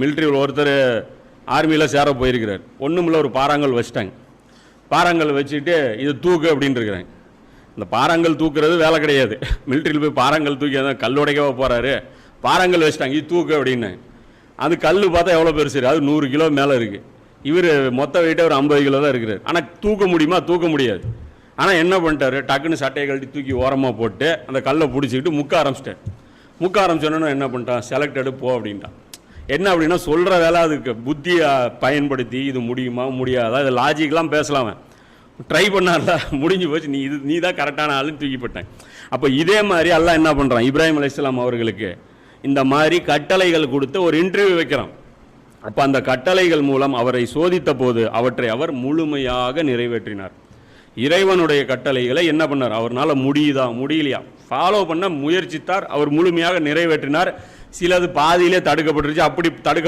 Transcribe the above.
Military ஒருத்தர் ஆர்மியில் சேர போயிருக்கிறார். ஒன்றுமில்ல ஒரு பாறாங்கல் வச்சிட்டாங்க. பாறாங்கல் வச்சுட்டு இது தூக்கு அப்படின்னு இருக்கிறாங்க. இந்த பாறாங்கல் தூக்குறது வேலை கிடையாது. மிலிட்ரியில் போய் பாறாங்கல் தூக்கி அதான் கல்லுடைக்கவா போகிறாரு பாறாங்கல் வச்சுட்டாங்க இது தூக்கு அப்படின்னு. அது கல் பார்த்தா எவ்வளோ பெருசு அது நூறு கிலோ மேலே இருக்குது இவர் மொத்த வெயிட்டே ஒரு ஐம்பது கிலோ தான் இருக்கிறார். ஆனால் தூக்க முடியுமா? தூக்க முடியாது. ஆனால் என்ன பண்ணிட்டாரு? டக்குன்னு சட்டையை கழட்டி தூக்கி ஓரமாக போட்டு அந்த கல்லை பிடிச்சிக்கிட்டு முக்க ஆரம்பிச்சிட்டார். முக்க ஆரம்பிச்சோன்னா என்ன பண்ணிட்டான்? செலக்டடு போ அப்படின்ட்டான். என்ன அப்படின்னா சொல்கிற வேலை அதுக்கு. புத்தியை பயன்படுத்தி இது முடியுமா முடியாதா? இது லாஜிக்லாம் பேசலாம் அவன். ட்ரை பண்ணார்ல முடிஞ்சு போச்சு. நீ இது நீ தான் கரெக்டான ஆளுன்னு தூக்கிப்பட்டேன் அப்போ இதே மாதிரி எல்லாம் என்ன பண்ணுறான் இப்ராஹிம் அலைஹிஸ்ஸலாம் அவர்களுக்கு இந்த மாதிரி கட்டளைகள் கொடுத்து ஒரு இன்டர்வியூ வைக்கிறான். அப்போ அந்த கட்டளைகள் மூலம் அவரை சோதித்த போது அவற்றை அவர் முழுமையாக நிறைவேற்றினார். இறைவனுடைய கட்டளைகளை என்ன பண்ணார்? அவர்னால முடியுதா? முடியலையா? ஃபாலோ பண்ண முயற்சித்தார். அவர் முழுமையாக நிறைவேற்றினார். சிலது பாதியிலே தடுக்கப்பட்டுருச்சு. அப்படி தடுக்க